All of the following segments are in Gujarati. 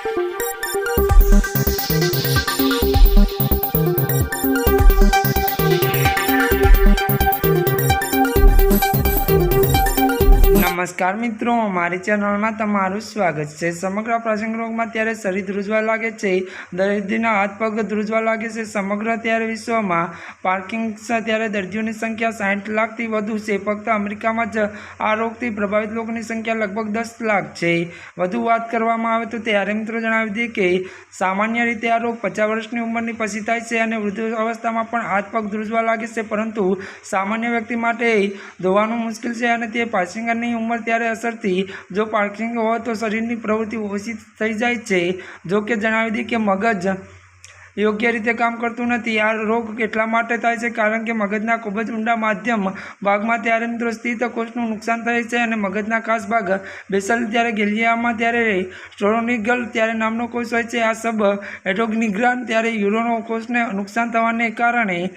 Thank you. નમસ્કાર મિત્રો, મારી ચેનલમાં તમારું સ્વાગત છે. સમગ્ર પ્રસંગ રોગમાં ત્યારે શરીર ધ્રુજવા લાગે છે, દર્દીના હાથ પગ ધ્રુજવા લાગે છે. સમગ્ર ત્યારે વિશ્વમાં પાર્કિંગ ત્યારે દર્દીઓની સંખ્યા સાઠ લાખથી વધુ છે. ફક્ત અમેરિકામાં જ આ રોગથી પ્રભાવિત લોકોની સંખ્યા લગભગ દસ લાખ છે. વધુ વાત કરવામાં આવે તો ત્યારે મિત્રો જણાવી દઈએ કે સામાન્ય રીતે આ રોગ પચાસ વર્ષની ઉંમરની પછી થાય છે અને વૃદ્ધ અવસ્થામાં પણ હાથ પગ ધ્રુજવા લાગે છે. પરંતુ સામાન્ય વ્યક્તિ માટે ધોવાનું મુશ્કેલ છે અને તે પાસિંગરની ઉંમર ત્યારે અસરથી જો પાર્કિંગ હોય તો શરીરની પ્રવૃત્તિ ઓછી થઈ જાય છે. જો કે જણાવી દઈએ કે મગજ યોગ્ય રીતે કામ કરતું નથી. આ રોગ એટલા માટે થાય છે? કારણ કે મગજના ખૂબ જ ઊંડા માધ્યમ ભાગમાં ત્યારે મિત્રો સ્થિત કોષનું નુકસાન થાય છે અને મગજના ખાસ ભાગ બેસલ ત્યારે ગેલિયામાં ત્યારે સ્ટોરોનિગલ ત્યારે નામનો કોષ હોય છે. આ સબ એટોગ્નિગ્રાન ત્યારે યુરોનો કોષને નુકસાન થવાને કારણે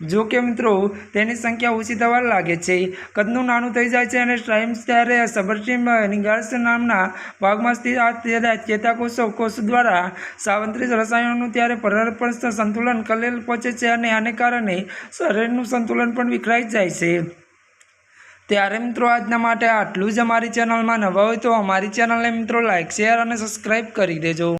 જો કે મિત્રો, તેની સંખ્યા ઓછી થવા લાગે છે. કદનું નાનું થઈ જાય છે અને સ્ટ્રાઇમ્સ ત્યારે સબર્ટીમ નિગાર્સ નામના ભાગમાં સ્થિત આ ચેતાકોષો, કોષ દ્વારા સાવંત્રિત રસાયણોનું ત્યારે પરસ્પર સંતુલન કલેલ પહોંચે છે અને આને કારણે શરીરનું સંતુલન પણ વિખરાઈ જાય છે. ત્યારે મિત્રો, આજના માટે આટલું જ અમારી ચેનલમાં નવા હોય તો અમારી ચેનલને મિત્રો, લાઇક, શેર અને સબસ્ક્રાઈબ કરી દેજો.